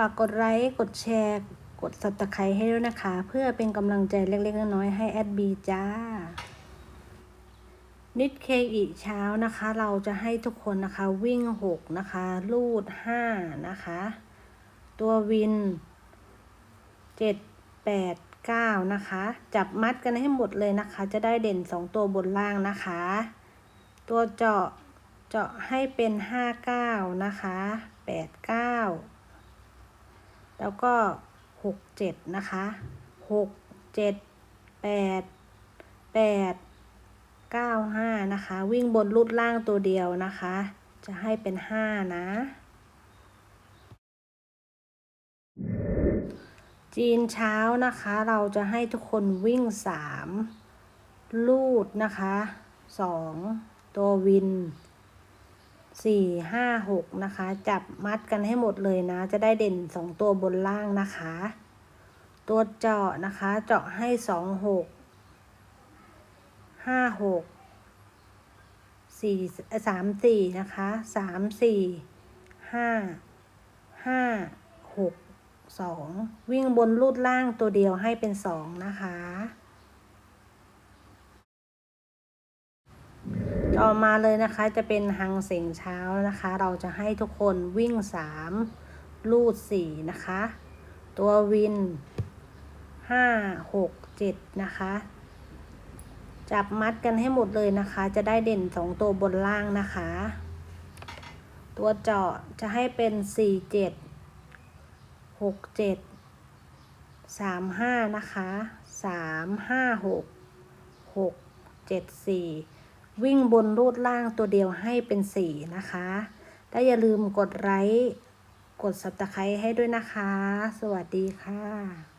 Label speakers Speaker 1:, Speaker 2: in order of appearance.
Speaker 1: ฝากกดไลค์กดแชร์กด subscribe ให้ด้วยนะคะ เพื่อเป็นกำลังใจเล็ก ๆ น้อยๆให้แอดบีจ้า นิดเคอีเช้านะคะ เราจะให้ทุกคนนะคะ วิ่งหกนะคะ ลูดห้านะคะ ตัววินเจ็ดแปดเก้านะคะ จับมัดกันให้หมดเลยนะคะ จะได้เด่นสองตัวบนล่างนะคะ ตัวเจาะเจาะให้เป็นห้าเก้านะคะแปดเก้า แล้วก็หกเจ็ดนะคะหกเจ็ดแปดแปดเก้าห้านะคะ วิ่งบนรูดล่างตัวเดียวนะคะ จะให้เป็นห้านะ จีนเช้านะคะ เราจะให้ทุกคนวิ่งสามลูดนะคะสองตัววิน สี่ห้าหกนะคะ จับมัดกันให้หมดเลยนะ จะได้เด่นสองตัวบนล่างนะคะ ตัวเจาะนะคะ เจาะให้สองหกห้าหกสี่สามสี่นะคะสามสี่ห้าห้าหกสองวิ่งบนรูดล่างตัวเดียวให้เป็นสองนะคะ ต่อมาเลยนะคะจะเป็นหังเสียงเช้านะคะ เราจะให้ทุกคนวิ่งสามลูดสี่นะคะ ตัววินห้าหกเจ็ดนะคะ จับมัดกันให้หมดเลยนะคะ จะได้เด่นสองตัวบนล่างนะคะ ตัวเจาะจะให้เป็นสี่เจ็ดหกเจ็ดสามห้านะคะสามห้าหกหกเจ็ดสี่ วิ่งบนรูดล่างตัวเดียวให้เป็นสี่นะคะและอย่าลืมกดไลค์กด subscribe ให้ด้วยนะคะ สวัสดีค่ะ